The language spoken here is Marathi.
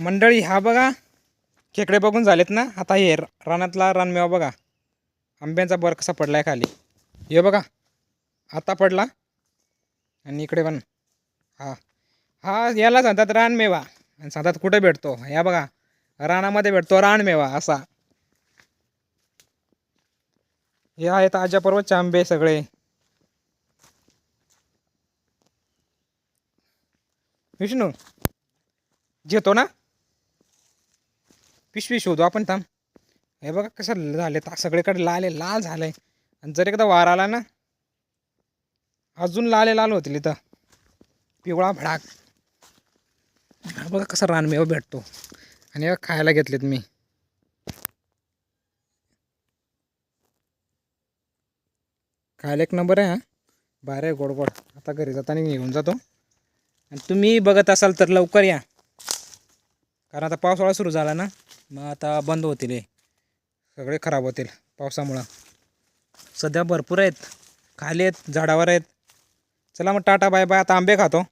मंडळी हा बघा. खेकडे बघून झालेत ना? आता हे रानातला रानमेवा बघा. आंब्यांचा बर कसा आहे खाली. हे बघा. आता पडला. आणि इकडे पण. हा. हा याला सांगतात रानमेवा. आणि सांगतात कुठे भेटतो? या बघा. रानामध्ये भेटतो रानमेवा असा. हे आहेत आजा पर्वतचे आंबे सगळे. विष्णू घेतो ना? पिशवी शोधू आपण थांब. हे बघा कसं झाले सगळीकडे लाल आहे लाल झालंय. आणि जर एकदा वार आला ना अजून लाल आहे लाल होतील इथं. पिवळा भडाक. बघा कसा रानमेवा भेटतो. आणि खायला घेतलेत मी. खायला एक नंबर आहे हा. बारे गोड गोड आता घरी जाताना मी घेऊन जातो. आणि तुम्ही बघत असाल तर लवकर या. कारण आता पावसाळा सुरू झाला ना मग आता बंद होतील हे. सगळे खराब होतील पावसामुळं. सध्या भरपूर आहेत खाली आहेत झाडावर आहेत. चला मग टाटा बाय बाय. आता आंबे खातो.